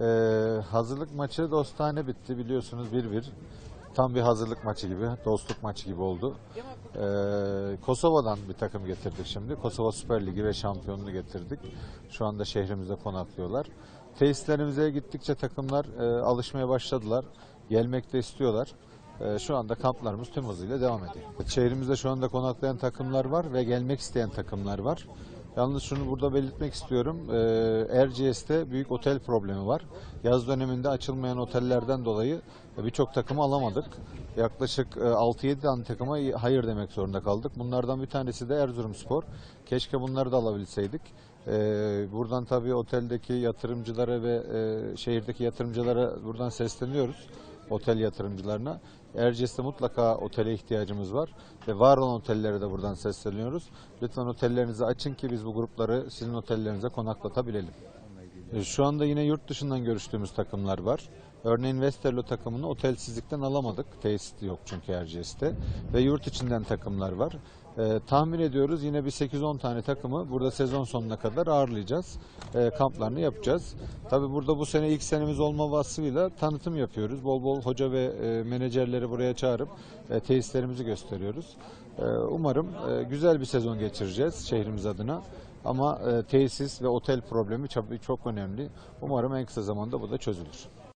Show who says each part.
Speaker 1: Ee, hazırlık maçı dostane bitti biliyorsunuz 1-1. Tam bir hazırlık maçı gibi, dostluk maçı gibi oldu. Ee, Kosova'dan bir takım getirdik şimdi. Kosova Süper Ligi ve şampiyonluğu getirdik. Şu anda şehrimizde konaklıyorlar. Tesislerimize gittikçe takımlar e, alışmaya başladılar. Gelmek de istiyorlar. E, şu anda kamplarımız tüm hızıyla devam ediyor. Şehrimizde şu anda konaklayan takımlar var ve gelmek isteyen takımlar var. Yalnız şunu burada belirtmek istiyorum. Erciyes'te büyük otel problemi var. Yaz döneminde açılmayan otellerden dolayı e, birçok takımı alamadık. Yaklaşık e, 6-7 tane takıma hayır demek zorunda kaldık. Bunlardan bir tanesi de Erzurumspor. Keşke bunları da alabilseydik. Ee, buradan tabii oteldeki yatırımcılara ve e, şehirdeki yatırımcılara buradan sesleniyoruz. Otel yatırımcılarına. Erciyes'te mutlaka otele ihtiyacımız var ve var olan otellere de buradan sesleniyoruz. Lütfen otellerinizi açın ki biz bu grupları sizin otellerinize konaklatabilelim. E, Şu anda yine yurt dışından görüştüğümüz takımlar var. Örneğin Westerlo takımını otelsizlikten alamadık. Tesis yok çünkü Erciyes'te. Ve yurt içinden takımlar var. E, tahmin ediyoruz yine bir 8-10 tane takımı burada sezon sonuna kadar ağırlayacağız. E, kamplarını yapacağız. Tabi burada bu sene ilk senemiz olma vasfıyla tanıtım yapıyoruz. Bol bol hoca ve e, menajerleri buraya çağırıp e, tesislerimizi gösteriyoruz. E, umarım e, güzel bir sezon geçireceğiz şehrimiz adına. Ama e, tesis ve otel problemi çok, çok önemli. Umarım en kısa zamanda bu da çözülür.